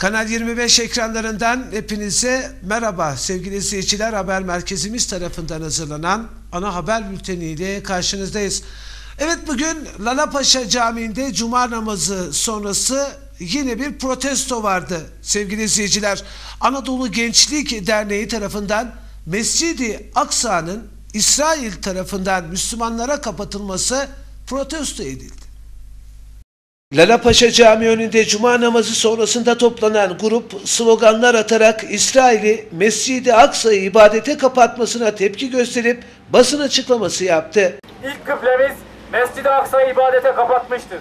Kanal 25 ekranlarından hepinize merhaba sevgili izleyiciler. Haber merkezimiz tarafından hazırlanan ana haber bülteniyle karşınızdayız. Evet bugün Lalapaşa Camii'nde cuma namazı sonrası yine bir protesto vardı sevgili izleyiciler. Anadolu Gençlik Derneği tarafından Mescidi Aksa'nın İsrail tarafından Müslümanlara kapatılması protesto edildi. Lalapaşa Camii önünde cuma namazı sonrasında toplanan grup sloganlar atarak İsrail'i Mescid-i Aksa'yı ibadete kapatmasına tepki gösterip basın açıklaması yaptı. İlk kıblemiz Mescid-i Aksa'yı ibadete kapatmıştır.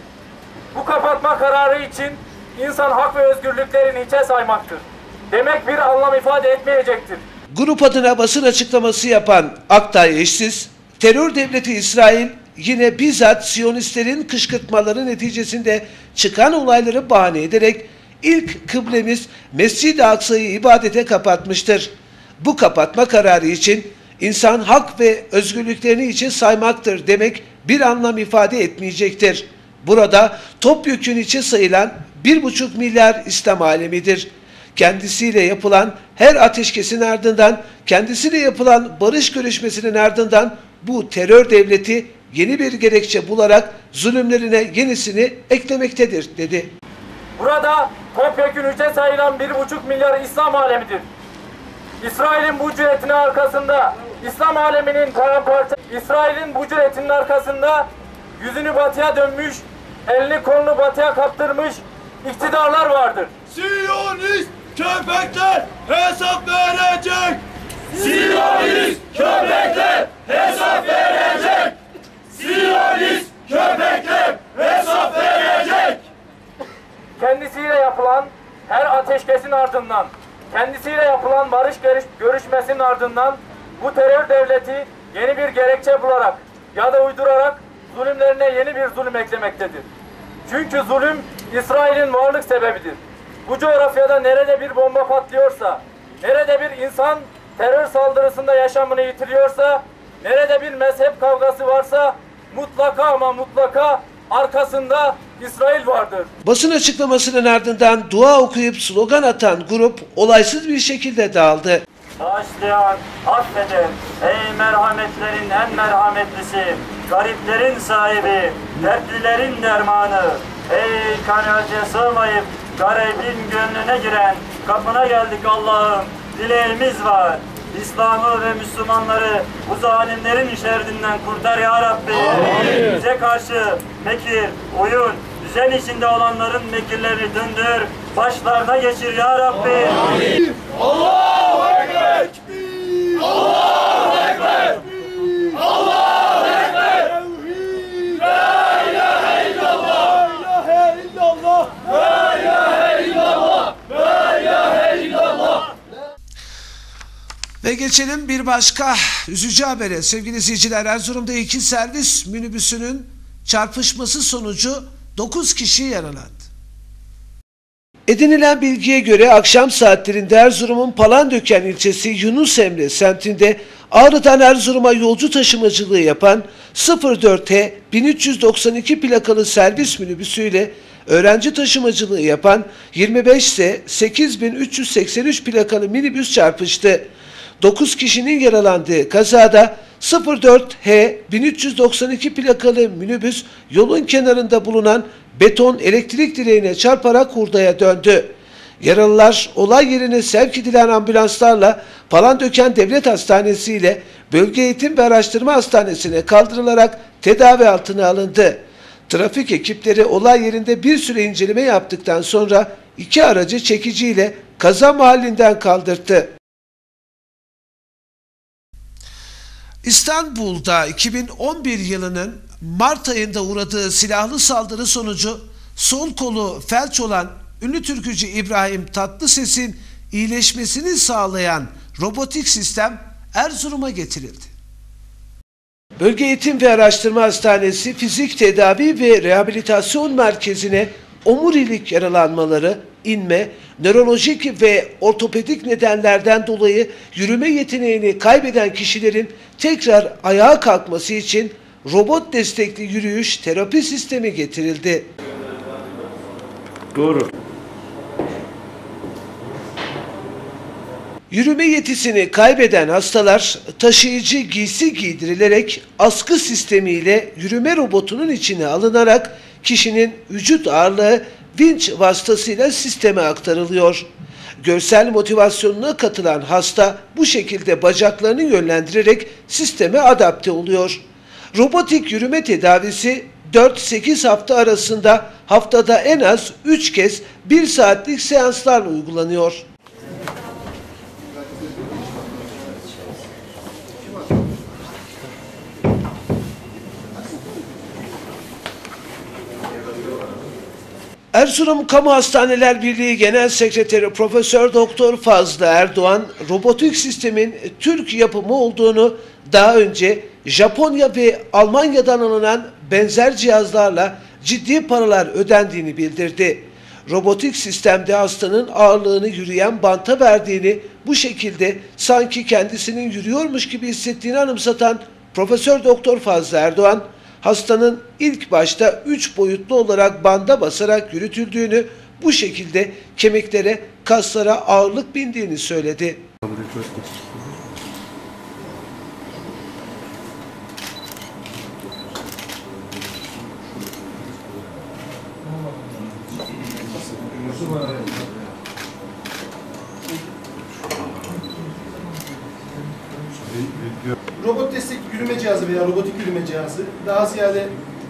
Bu kapatma kararı için insan hak ve özgürlüklerini hiçe saymaktır. Demek bir anlam ifade etmeyecektir. Grup adına basın açıklaması yapan Aktay Eşsiz, terör devleti İsrail yine bizzat Siyonistlerin kışkırtmaları neticesinde çıkan olayları bahane ederek ilk kıblemiz Mescid-i Aksa'yı ibadete kapatmıştır. Bu kapatma kararı için insan hak ve özgürlüklerini için saymaktır demek bir anlam ifade etmeyecektir. Burada topyekün için sayılan 1,5 milyar İslam alemidir kendisiyle yapılan her ateşkesin ardından, kendisiyle yapılan barış görüşmesinin ardından bu terör devleti yeni bir gerekçe bularak zulümlerine yenisini eklemektedir dedi. Burada topyekun ülke sayılan bir buçuk milyar İslam alemidir. İsrail'in bu cüretinin arkasında, İslam aleminin paramparça, İsrail'in bu cüretinin arkasında yüzünü batıya dönmüş, elini kolunu batıya kaptırmış iktidarlar vardır. Siyonist köpekler hesap verecek. Siyonist köpekler hesap verecek. Siyonist köpekler hesap verecek. Kendisiyle yapılan her ateşkesin ardından, kendisiyle yapılan barış görüş, görüşmesinin ardından bu terör devleti yeni bir gerekçe bularak ya da uydurarak zulümlerine yeni bir zulüm eklemektedir. Çünkü zulüm İsrail'in varlık sebebidir. Bu coğrafyada nerede bir bomba patlıyorsa, nerede bir insan terör saldırısında yaşamını yitiriyorsa, nerede bir mezhep kavgası varsa mutlaka ama mutlaka arkasında İsrail vardır. Basın açıklamasının ardından dua okuyup slogan atan grup olaysız bir şekilde dağıldı. Bağışlayan, affeden, ey merhametlerin en merhametlisi, gariplerin sahibi, dertlilerin dermanı, ey kanaate sığmayıp garibin gönlüne giren, kapına geldik Allah'ım, dileğimiz var. İslam'ı ve Müslümanları bu zalimlerin şerrinden kurtar ya Rabbi. Bize karşı mekir, oyun, düzen içinde olanların mekirlerini döndür, başlarına geçir ya Rabbi. Allahu geçelim bir başka üzücü habere. Sevgili izleyiciler Erzurum'da iki servis minibüsünün çarpışması sonucu 9 kişi yaralandı. Edinilen bilgiye göre akşam saatlerinde Erzurum'un Palandöken ilçesi Yunus Emre semtinde Ağrı'dan Erzurum'a yolcu taşımacılığı yapan 04T 1392 plakalı servis minibüsüyle öğrenci taşımacılığı yapan 25S 8383 plakalı minibüs çarpıştı. 9 kişinin yaralandığı kazada 04H 1392 plakalı minibüs yolun kenarında bulunan beton elektrik direğine çarparak hurdaya döndü. Yaralılar olay yerine sevk edilen ambulanslarla Palandöken Devlet Hastanesi ile Bölge Eğitim ve Araştırma Hastanesi'ne kaldırılarak tedavi altına alındı. Trafik ekipleri olay yerinde bir süre inceleme yaptıktan sonra iki aracı çekiciyle kaza mahallinden kaldırdı. İstanbul'da 2011 yılının Mart ayında uğradığı silahlı saldırı sonucu sol kolu felç olan ünlü türkücü İbrahim Tatlıses'in iyileşmesini sağlayan robotik sistem Erzurum'a getirildi. Bölge Eğitim ve Araştırma Hastanesi Fizik Tedavi ve Rehabilitasyon Merkezi'ne omurilik yaralanmaları, inme, nörolojik ve ortopedik nedenlerden dolayı yürüme yeteneğini kaybeden kişilerin tekrar ayağa kalkması için robot destekli yürüyüş terapi sistemi getirildi. Doğru. Yürüme yetisini kaybeden hastalar taşıyıcı giysi giydirilerek askı sistemiyle yürüme robotunun içine alınarak kişinin vücut ağırlığı vinç vasıtasıyla sisteme aktarılıyor. Görsel motivasyonuna katılan hasta bu şekilde bacaklarını yönlendirerek sisteme adapte oluyor. Robotik yürüme tedavisi 4-8 hafta arasında haftada en az 3 kez 1 saatlik seanslarla uygulanıyor. Erzurum Kamu Hastaneler Birliği Genel Sekreteri Profesör Doktor Fazlı Erdoğan, robotik sistemin Türk yapımı olduğunu daha önce Japonya ve Almanya'dan alınan benzer cihazlarla ciddi paralar ödendiğini bildirdi. Robotik sistemde hastanın ağırlığını yürüyen banta verdiğini, bu şekilde sanki kendisinin yürüyormuş gibi hissettiğini anımsatan Profesör Doktor Fazlı Erdoğan, hastanın ilk başta 3 boyutlu olarak banda basarak yürütüldüğünü, bu şekilde kemiklere, kaslara ağırlık bindiğini söyledi. robot destekli yürüme cihazı veya robotik yürüme cihazı daha ziyade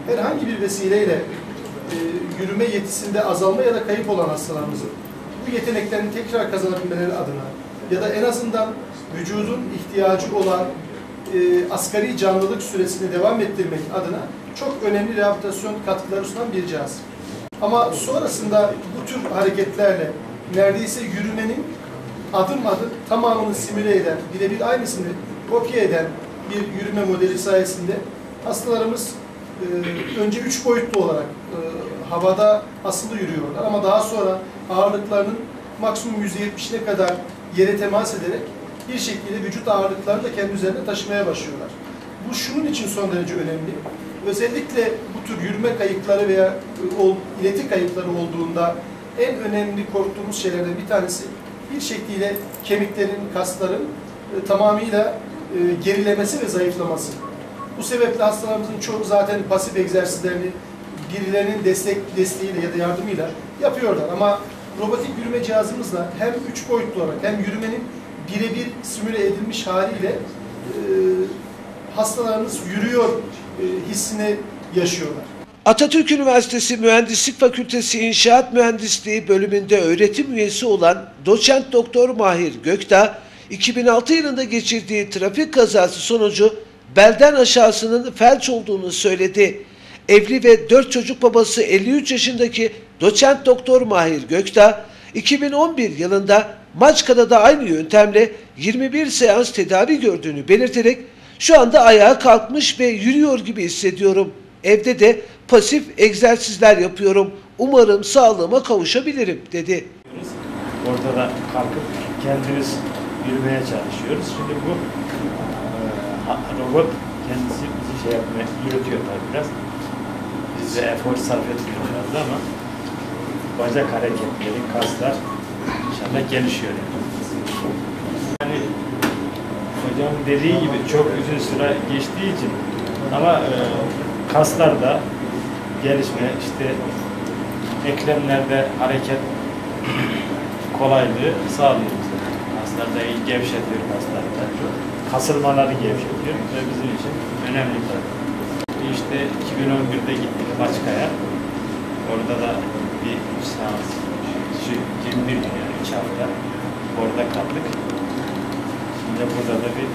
herhangi bir vesileyle e, yürüme yetisinde azalma ya da kayıp olan hastalarımızın bu yeteneklerini tekrar kazanabilmeleri adına ya da en azından vücudun ihtiyacı olan e, asgari canlılık süresini devam ettirmek adına çok önemli rehabilitasyon katkıları sunan bir cihaz. Ama sonrasında bu tür hareketlerle neredeyse yürümenin adım adım tamamını simüle eden, birebir aynısını kopya eden bir yürüme modeli sayesinde hastalarımız e, önce üç boyutlu olarak e, havada asılı yürüyorlar ama daha sonra ağırlıklarının maksimum %70'ine kadar yere temas ederek bir şekilde vücut ağırlıklarını da kendi üzerine taşımaya başlıyorlar. Bu şunun için son derece önemli. Özellikle bu tür yürüme kayıpları veya e, ileti kayıpları olduğunda en önemli korktuğumuz şeylerden bir tanesi bir şekilde kemiklerin, kasların e, tamamıyla gerilemesi ve zayıflaması. Bu sebeple hastalarımızın çoğu zaten pasif egzersizlerini birilerinin destek desteğiyle ya da yardımıyla yapıyorlar. Ama robotik yürüme cihazımızla hem üç boyutlu olarak hem yürümenin birebir simüle edilmiş haliyle e, hastalarımız yürüyor e, hissini yaşıyorlar. Atatürk Üniversitesi Mühendislik Fakültesi İnşaat Mühendisliği bölümünde öğretim üyesi olan doçent doktor Mahir Gökdağ, 2006 yılında geçirdiği trafik kazası sonucu belden aşağısının felç olduğunu söyledi. Evli ve 4 çocuk babası 53 yaşındaki doçent doktor Mahir Gökdağ, 2011 yılında Maçka'da da aynı yöntemle 21 seans tedavi gördüğünü belirterek şu anda ayağa kalkmış ve yürüyor gibi hissediyorum. Evde de pasif egzersizler yapıyorum. Umarım sağlığıma kavuşabilirim dedi. Orada da kalkıp kendimiz yürümeye çalışıyoruz. Şimdi bu e, robot kendisi bizi şey yapmaya yürütüyor tabii biraz. Biz de efor sarf etmiyoruz biraz ama bacak hareketleri, kaslar inşallah gelişiyor. Yani. yani hocam dediği gibi çok uzun süre geçtiği için ama e, kaslarda gelişme işte eklemlerde hareket kolaylığı sağlıyor iyi gevşetiyor kaslarda. Kasılmaları gevşetiyor ve bizim için önemli tabii. İşte 2011'de gittik Maçka'ya. Orada da bir seans, şu 21 gün yani 3 hafta orada kaldık. Şimdi burada da bir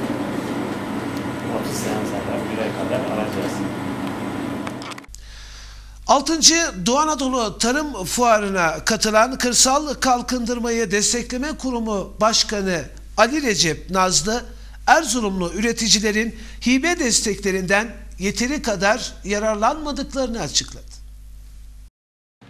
30 seans kadar, bir ay kadar alacağız. 6. Doğu Anadolu Tarım Fuarı'na katılan Kırsal Kalkındırmayı Destekleme Kurumu Başkanı Ali Recep Nazlı, Erzurumlu üreticilerin hibe desteklerinden yeteri kadar yararlanmadıklarını açıkladı.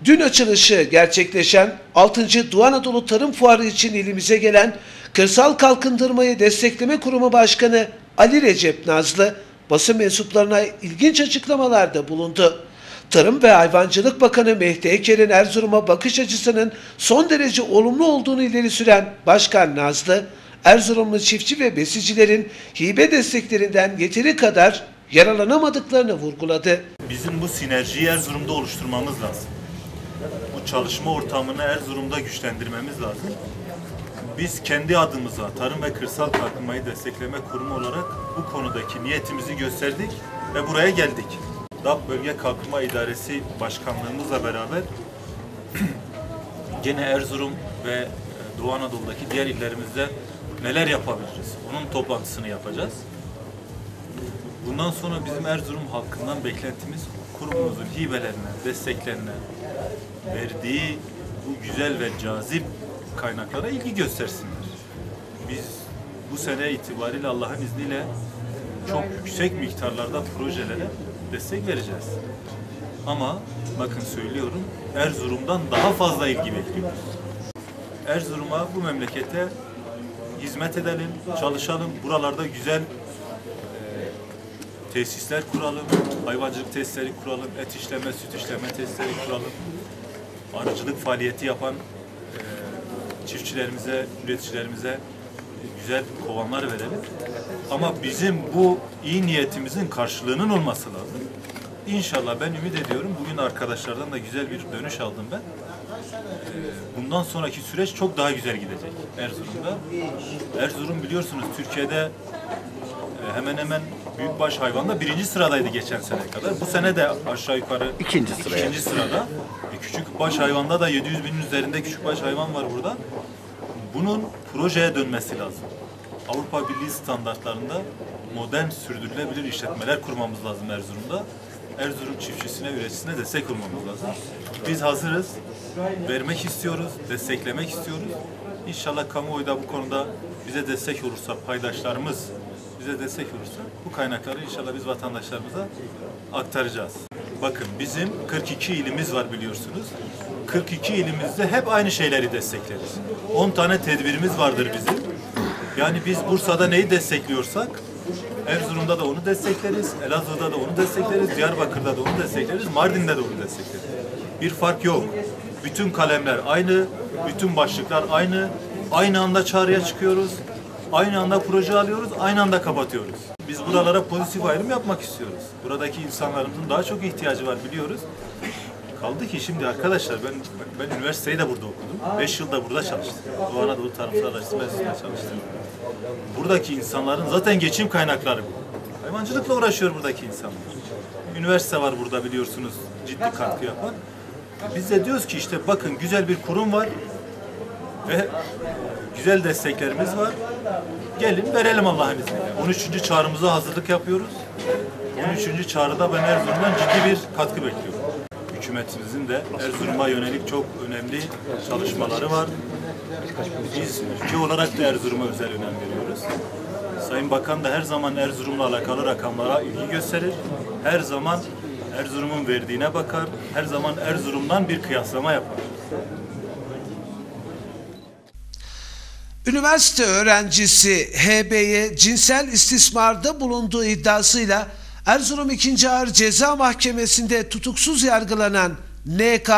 Dün açılışı gerçekleşen 6. Doğu Anadolu Tarım Fuarı için ilimize gelen Kırsal Kalkındırmayı Destekleme Kurumu Başkanı Ali Recep Nazlı basın mensuplarına ilginç açıklamalarda bulundu. Tarım ve Hayvancılık Bakanı Mehdi Eker'in Erzurum'a bakış açısının son derece olumlu olduğunu ileri süren Başkan Nazlı, Erzurumlu çiftçi ve besicilerin hibe desteklerinden yeteri kadar yararlanamadıklarını vurguladı. Bizim bu sinerjiyi Erzurum'da oluşturmamız lazım. Bu çalışma ortamını Erzurum'da güçlendirmemiz lazım. Biz kendi adımıza Tarım ve Kırsal Kalkınmayı Destekleme Kurumu olarak bu konudaki niyetimizi gösterdik ve buraya geldik. DAP Bölge Kalkınma İdaresi Başkanlığımızla beraber gene Erzurum ve e, Doğu Anadolu'daki diğer illerimizde neler yapabiliriz? Onun toplantısını yapacağız. Bundan sonra bizim Erzurum halkından beklentimiz kurumumuzun hibelerine, desteklerine verdiği bu güzel ve cazip kaynaklara ilgi göstersinler. Biz bu sene itibariyle Allah'ın izniyle çok yüksek miktarlarda projelere destek vereceğiz. Ama bakın söylüyorum Erzurum'dan daha fazla ilgi bekliyoruz. Erzurum'a bu memlekete hizmet edelim, çalışalım. Buralarda güzel tesisler kuralım, hayvancılık tesisleri kuralım, et işleme, süt işleme tesisleri kuralım. Arıcılık faaliyeti yapan e, çiftçilerimize, üreticilerimize güzel kovanlar verelim. Ama bizim bu iyi niyetimizin karşılığının olması lazım. İnşallah ben ümit ediyorum. Bugün arkadaşlardan da güzel bir dönüş aldım ben. E, Bundan sonraki süreç çok daha güzel gidecek Erzurum'da. Erzurum biliyorsunuz Türkiye'de e, hemen hemen büyükbaş hayvanda birinci sıradaydı geçen sene kadar. Bu sene de aşağı yukarı ikinci, sıraya. ikinci sırada. E, küçük baş hayvanda da 700 binin üzerinde küçük baş hayvan var burada. Bunun projeye dönmesi lazım. Avrupa Birliği standartlarında modern sürdürülebilir işletmeler kurmamız lazım Erzurum'da. Erzurum çiftçisine, üreticisine destek olmamız lazım. Biz hazırız. Vermek istiyoruz, desteklemek istiyoruz. İnşallah kamuoyu da bu konuda bize destek olursa, paydaşlarımız bize destek olursa bu kaynakları inşallah biz vatandaşlarımıza aktaracağız. Bakın bizim 42 ilimiz var biliyorsunuz. 42 ilimizde hep aynı şeyleri destekleriz. 10 tane tedbirimiz vardır bizim. Yani biz Bursa'da neyi destekliyorsak Erzurum'da da onu destekleriz, Elazığ'da da onu destekleriz, Diyarbakır'da da onu destekleriz, Mardin'de de onu destekleriz. Bir fark yok. Bütün kalemler aynı, bütün başlıklar aynı. Aynı anda çağrıya çıkıyoruz. Aynı anda proje alıyoruz, aynı anda kapatıyoruz. Biz buralara pozitif ayrım yapmak istiyoruz. Buradaki insanlarımızın daha çok ihtiyacı var biliyoruz. Kaldı ki şimdi arkadaşlar ben ben üniversiteyi de burada okudum. 5 yılda burada çalıştım. Doğu Anadolu Tarımsal Araştırma Enstitüsü'nde çalıştım. Buradaki insanların zaten geçim kaynakları bu. Hayvancılıkla uğraşıyor buradaki insanlar. Üniversite var burada biliyorsunuz ciddi katkı yapan. Biz de diyoruz ki işte bakın güzel bir kurum var ve güzel desteklerimiz var. Gelin verelim Allah'ın izniyle. 13. çağrımıza hazırlık yapıyoruz. 13. çağrıda ben Erzurum'dan ciddi bir katkı bekliyorum. Hükümetimizin de Erzurum'a yönelik çok önemli çalışmaları var. Biz ülke olarak da Erzurum'a özel önem veriyoruz. Sayın Bakan da her zaman Erzurum'la alakalı rakamlara ilgi gösterir. Her zaman Erzurum'un verdiğine bakar. Her zaman Erzurum'dan bir kıyaslama yapar. Üniversite öğrencisi HB'ye cinsel istismarda bulunduğu iddiasıyla Erzurum 2. Ağır Ceza Mahkemesi'nde tutuksuz yargılanan NK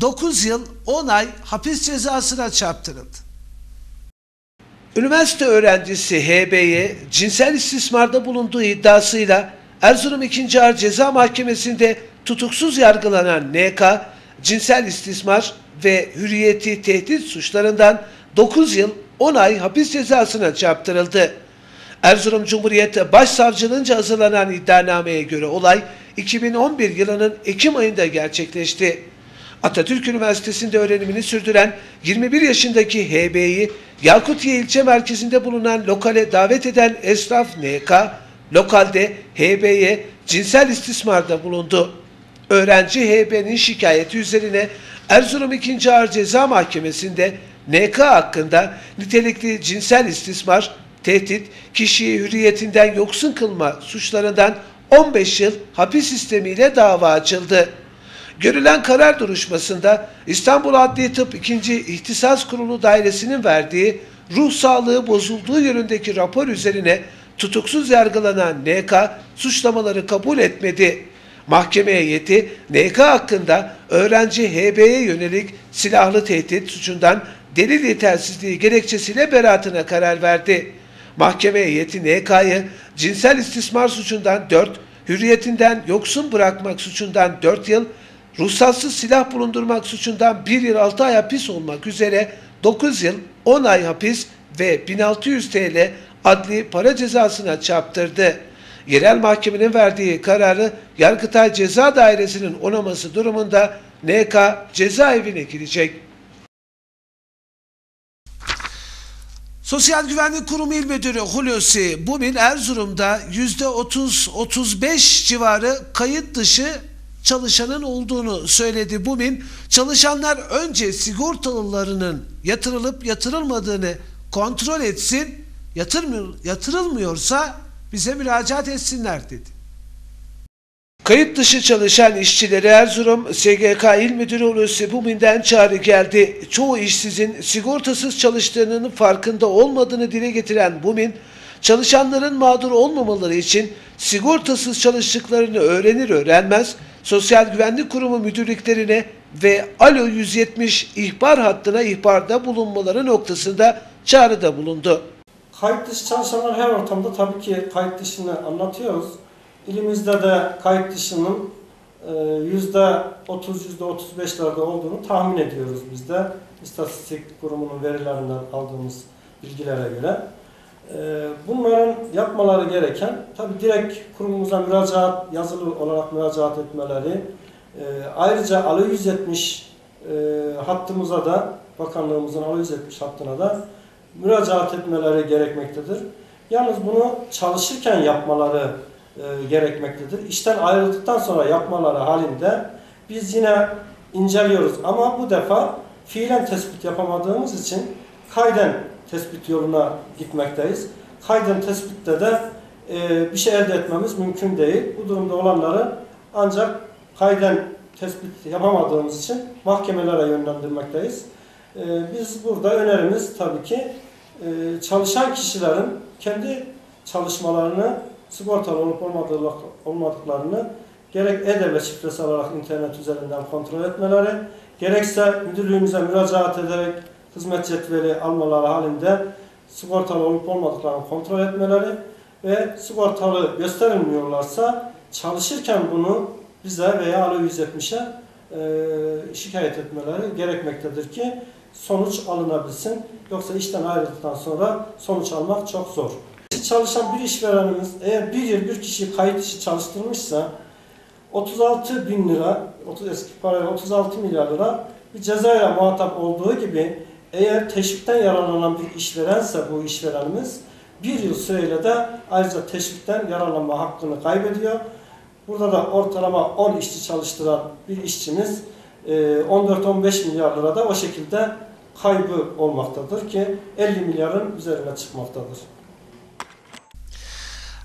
9 yıl 10 ay hapis cezasına çarptırıldı. Üniversite öğrencisi HB'ye cinsel istismarda bulunduğu iddiasıyla Erzurum 2. Ağır Ceza Mahkemesi'nde tutuksuz yargılanan NK, cinsel istismar ve hürriyeti tehdit suçlarından 9 yıl 10 ay hapis cezasına çarptırıldı. Erzurum Cumhuriyet Başsavcılığınca hazırlanan iddianameye göre olay 2011 yılının Ekim ayında gerçekleşti. Atatürk Üniversitesi'nde öğrenimini sürdüren 21 yaşındaki HB'yi Yakutiye ilçe merkezinde bulunan lokale davet eden esnaf NK, lokalde HB'ye cinsel istismarda bulundu. Öğrenci HB'nin şikayeti üzerine Erzurum 2. Ağır Ceza Mahkemesi'nde NK hakkında nitelikli cinsel istismar, tehdit, kişiyi hürriyetinden yoksun kılma suçlarından 15 yıl hapis sistemiyle dava açıldı. Görülen karar duruşmasında İstanbul Adli Tıp 2. İhtisas Kurulu Dairesi'nin verdiği ruh sağlığı bozulduğu yönündeki rapor üzerine tutuksuz yargılanan NK suçlamaları kabul etmedi. Mahkeme heyeti NK hakkında öğrenci HB'ye yönelik silahlı tehdit suçundan delil yetersizliği gerekçesiyle beraatine karar verdi. Mahkeme heyeti NK'yı cinsel istismar suçundan 4, hürriyetinden yoksun bırakmak suçundan 4 yıl, ruhsatsız silah bulundurmak suçundan 1 yıl 6 ay hapis olmak üzere 9 yıl 10 ay hapis ve 1600 TL adli para cezasına çarptırdı. Yerel mahkemenin verdiği kararı Yargıtay Ceza Dairesi'nin onaması durumunda NK cezaevine girecek. Sosyal Güvenlik Kurumu İl Müdürü Hulusi Bumin Erzurum'da %30-35 civarı kayıt dışı çalışanın olduğunu söyledi. Bumin, çalışanlar önce sigortalılarının yatırılıp yatırılmadığını kontrol etsin, yatırmıyor, yatırılmıyorsa bize müracaat etsinler dedi. Kayıt dışı çalışan işçilere Erzurum SGK İl Müdürü Hulusi Bumin'den çağrı geldi. Çoğu işsizin sigortasız çalıştığının farkında olmadığını dile getiren Bumin, çalışanların mağdur olmamaları için sigortasız çalıştıklarını öğrenir öğrenmez Sosyal Güvenlik Kurumu müdürlüklerine ve Alo 170 ihbar hattına ihbarda bulunmaları noktasında çağrıda bulundu. Kayıt dışı çalışanlar her ortamda tabii ki kayıt dışını anlatıyoruz. İlimizde de kayıt dışının e, yüzde 30 yüzde 35'lerde olduğunu tahmin ediyoruz biz de. İstatistik kurumunun verilerinden aldığımız bilgilere göre. E, Bunların yapmaları gereken tabii direkt kurumumuza müracaat, yazılı olarak müracaat etmeleri. e, Ayrıca Alo 170 e, hattımıza da, bakanlığımızın Alo 170 hattına da müracaat etmeleri gerekmektedir. Yalnız bunu çalışırken yapmaları e, gerekmektedir. İşten ayrıldıktan sonra yapmaları halinde biz yine inceliyoruz ama bu defa fiilen tespit yapamadığımız için kayden tespit yoluna gitmekteyiz. Kayden tespitte de e, bir şey elde etmemiz mümkün değil. Bu durumda olanları ancak kayden tespit yapamadığımız için mahkemelere yönlendirmekteyiz. E, biz burada önerimiz tabii ki e, çalışan kişilerin kendi çalışmalarını sigortalı olup olmadıklarını gerek e-devlet şifresi alarak internet üzerinden kontrol etmeleri, gerekse müdürlüğümüze müracaat ederek hizmet cetveli almaları halinde sigortalı olup olmadıklarını kontrol etmeleri ve sigortalı gösterilmiyorlarsa çalışırken bunu bize veya Alo 170'e e, şikayet etmeleri gerekmektedir ki sonuç alınabilsin. Yoksa işten ayrıldıktan sonra sonuç almak çok zor. Çalışan bir işverenimiz eğer bir yıl bir kişiyi kayıt dışı çalıştırmışsa 36 bin lira, 30 eski parayla 36 milyar lira bir cezayla muhatap olduğu gibi eğer teşvikten yararlanan bir işverense bu işverenimiz bir yıl süreyle de ayrıca teşvikten yararlanma hakkını kaybediyor. Burada da ortalama 10 işçi çalıştıran bir işçimiz e, 14-15 milyar lira da o şekilde kaybı olmaktadır ki 50 milyarın üzerine çıkmaktadır.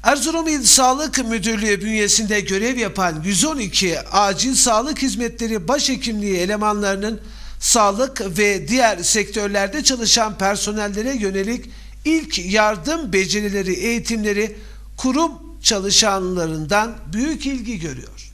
Erzurum İl Sağlık Müdürlüğü bünyesinde görev yapan 112 Acil Sağlık Hizmetleri Başhekimliği elemanlarının sağlık ve diğer sektörlerde çalışan personellere yönelik ilk yardım becerileri eğitimleri kurum çalışanlarından büyük ilgi görüyor.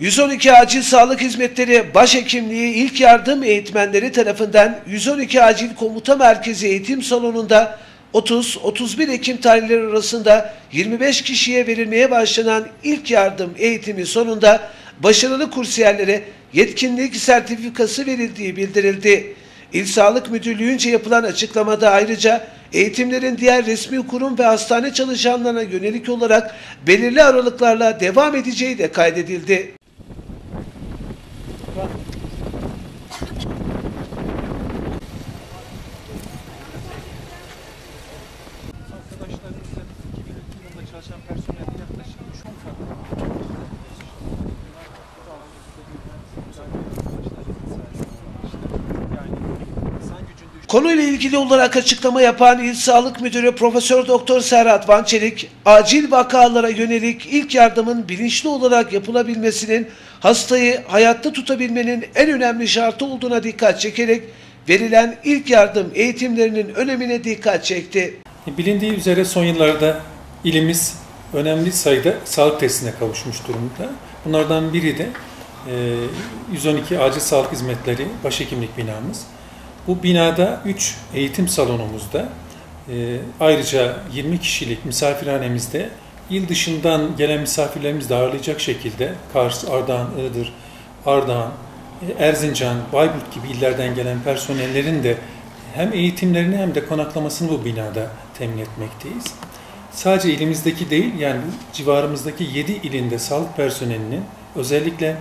112 Acil Sağlık Hizmetleri Başhekimliği İlk Yardım Eğitmenleri tarafından 112 Acil Komuta Merkezi Eğitim Salonu'nda 30-31 Ekim tarihleri arasında 25 kişiye verilmeye başlanan ilk yardım eğitimi sonunda başarılı kursiyerlere yetkinlik sertifikası verildiği bildirildi. İl Sağlık Müdürlüğü'nce yapılan açıklamada ayrıca eğitimlerin diğer resmi kurum ve hastane çalışanlarına yönelik olarak belirli aralıklarla devam edeceği de kaydedildi. arkadaşlarımızla 2002 yılında çalışan personel yaklaşık 3-10 farklı yani insan gücünde Konuyla ilgili olarak açıklama yapan İl Sağlık Müdürü Profesör Doktor Serhat Vançelik, acil vakalara yönelik ilk yardımın bilinçli olarak yapılabilmesinin hastayı hayatta tutabilmenin en önemli şartı olduğuna dikkat çekerek verilen ilk yardım eğitimlerinin önemine dikkat çekti. Bilindiği üzere son yıllarda ilimiz önemli sayıda sağlık testine kavuşmuş durumda. Bunlardan biri de e, 112 Acil Sağlık Hizmetleri Başhekimlik binamız. Bu binada 3 eğitim salonumuzda e, ayrıca 20 kişilik misafirhanemizde il dışından gelen misafirlerimizi de ağırlayacak şekilde Kars, Ardahan, Iğdır, Ardahan, e, Erzincan, Bayburt gibi illerden gelen personellerin de hem eğitimlerini hem de konaklamasını bu binada temin etmekteyiz. Sadece ilimizdeki değil, yani civarımızdaki 7 ilinde sağlık personelinin özellikle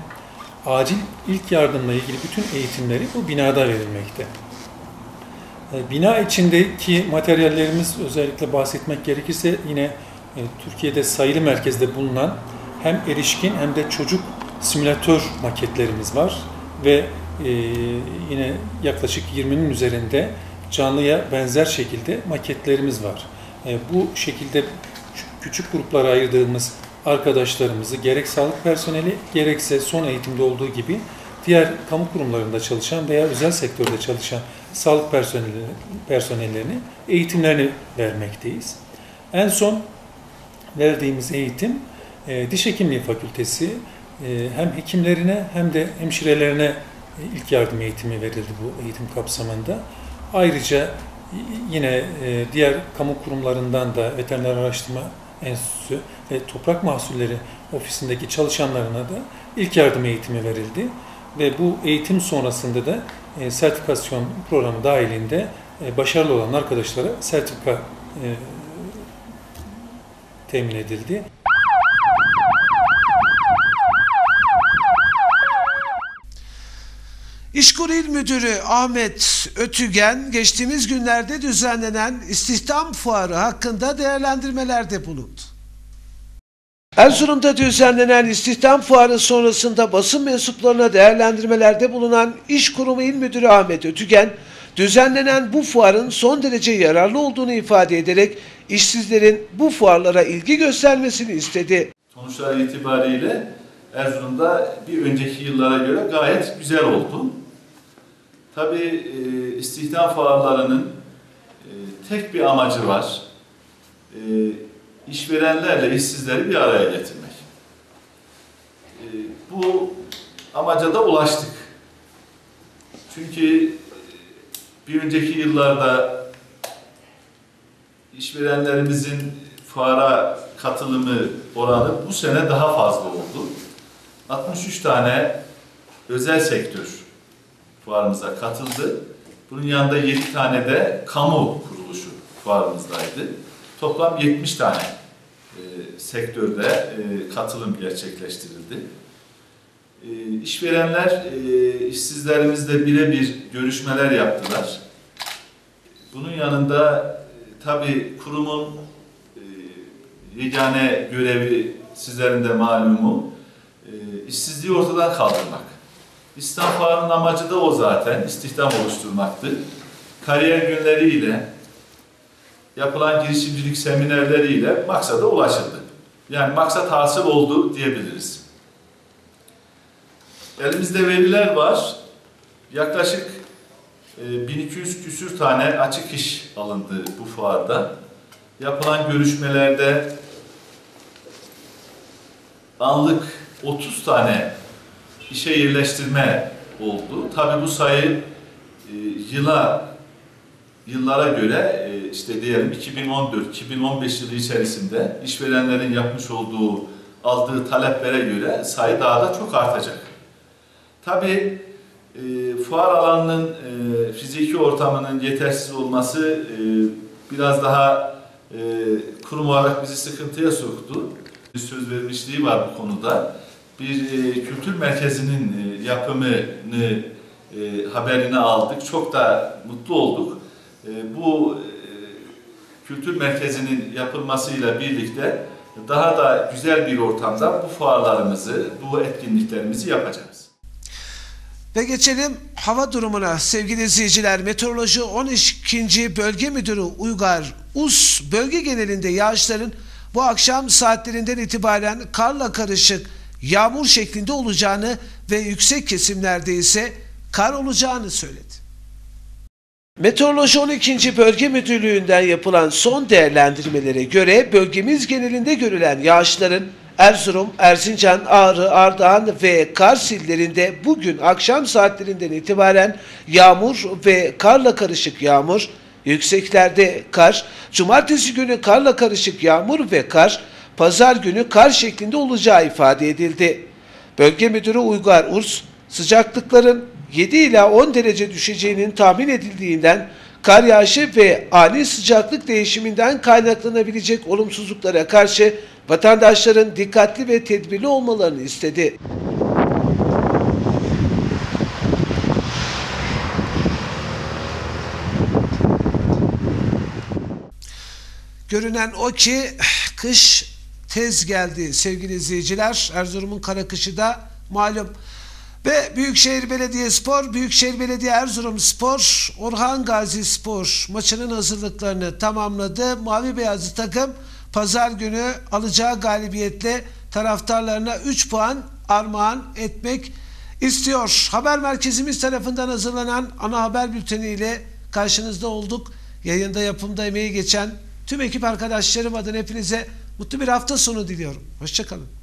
acil ilk yardımla ilgili bütün eğitimleri bu binada verilmekte. E, Bina içindeki materyallerimiz özellikle bahsetmek gerekirse yine e, Türkiye'de sayılı merkezde bulunan hem erişkin hem de çocuk simülatör maketlerimiz var ve e, yine yaklaşık 20'nin üzerinde canlıya benzer şekilde maketlerimiz var. Bu şekilde küçük gruplara ayırdığımız arkadaşlarımızı gerek sağlık personeli gerekse son eğitimde olduğu gibi diğer kamu kurumlarında çalışan veya özel sektörde çalışan sağlık personeli, personellerini eğitimlerini vermekteyiz. En son verdiğimiz eğitim e, Diş Hekimliği Fakültesi e, hem hekimlerine hem de hemşirelerine e, ilk yardım eğitimi verildi bu eğitim kapsamında. Ayrıca yine e, diğer kamu kurumlarından da Veteriner Araştırma Enstitüsü ve Toprak Mahsulleri Ofisi'ndeki çalışanlarına da ilk yardım eğitimi verildi. Ve bu eğitim sonrasında da e, sertifikasyon programı dahilinde e, başarılı olan arkadaşlara sertifika e, temin edildi. İşkur İl Müdürü Ahmet Ötügen geçtiğimiz günlerde düzenlenen istihdam fuarı hakkında değerlendirmelerde bulundu. Erzurum'da düzenlenen istihdam fuarı sonrasında basın mensuplarına değerlendirmelerde bulunan İş Kurumu İl Müdürü Ahmet Ötügen, düzenlenen bu fuarın son derece yararlı olduğunu ifade ederek işsizlerin bu fuarlara ilgi göstermesini istedi. Sonuçlar itibariyle Erzurum'da bir önceki yıllara göre gayet güzel oldu. Tabii e, istihdam fuarlarının e, tek bir amacı var. E, işverenlerle işsizleri bir araya getirmek. E, bu amaca da ulaştık. Çünkü bir önceki yıllarda işverenlerimizin fuara katılımı oranı bu sene daha fazla oldu. 63 tane özel sektör fuarımıza katıldı. Bunun yanında 7 tane de kamu kuruluşu fuarımızdaydı. Toplam 70 tane e, sektörde e, katılım gerçekleştirildi. E, işverenler e, işsizlerimizle birebir görüşmeler yaptılar. Bunun yanında e, tabii kurumun e, yegane görevi sizlerin de malumu e, işsizliği ortadan kaldırmak. İstihdam fuarının amacı da o zaten, istihdam oluşturmaktı. Kariyer günleriyle, yapılan girişimcilik seminerleriyle maksada ulaşıldı. Yani maksat hasıl oldu diyebiliriz. Elimizde veriler var. Yaklaşık e, 1200 küsür tane açık iş alındı bu fuarda. Yapılan görüşmelerde anlık 30 tane işe yerleştirme oldu. Tabi bu sayı e, yıla yıllara göre e, işte diyelim 2014-2015 yılı içerisinde işverenlerin yapmış olduğu aldığı taleplere göre sayı daha da çok artacak. Tabi e, fuar alanının e, fiziki ortamının yetersiz olması e, biraz daha e, kurum olarak bizi sıkıntıya soktu. Bir söz vermişliği var bu konuda. Bir e, kültür merkezinin e, yapımını e, haberini aldık. Çok da mutlu olduk. E, bu kültür merkezinin yapılmasıyla birlikte daha da güzel bir ortamda bu fuarlarımızı, bu etkinliklerimizi yapacağız. Ve geçelim hava durumuna sevgili izleyiciler. Meteoroloji 12. Bölge Müdürü Uygar Us bölge genelinde yağışların bu akşam saatlerinden itibaren karla karışık yağmur şeklinde olacağını ve yüksek kesimlerde ise kar olacağını söyledi. Meteoroloji 12. Bölge Müdürlüğü'nden yapılan son değerlendirmelere göre bölgemiz genelinde görülen yağışların Erzurum, Erzincan, Ağrı, Ardahan ve Kars illerinde bugün akşam saatlerinden itibaren yağmur ve karla karışık yağmur, yükseklerde kar, cumartesi günü karla karışık yağmur ve kar, pazar günü kar şeklinde olacağı ifade edildi. Bölge Müdürü Uygar Urs, sıcaklıkların 7 ila 10 derece düşeceğinin tahmin edildiğinden kar yağışı ve ani sıcaklık değişiminden kaynaklanabilecek olumsuzluklara karşı vatandaşların dikkatli ve tedbirli olmalarını istedi. Görünen o ki kış tez geldi sevgili izleyiciler. Erzurum'un kara kışı da malum. Ve Büyükşehir Belediyespor, Büyükşehir Belediye Erzurum Spor, Orhan Gazi Spor maçının hazırlıklarını tamamladı. Mavi beyazlı takım pazar günü alacağı galibiyetle taraftarlarına 3 puan armağan etmek istiyor. Haber merkezimiz tarafından hazırlanan ana haber bülteniyle karşınızda olduk. Yayında yapımda emeği geçen tüm ekip arkadaşlarım adına hepinize mutlu bir hafta sonu diliyorum. Hoşçakalın.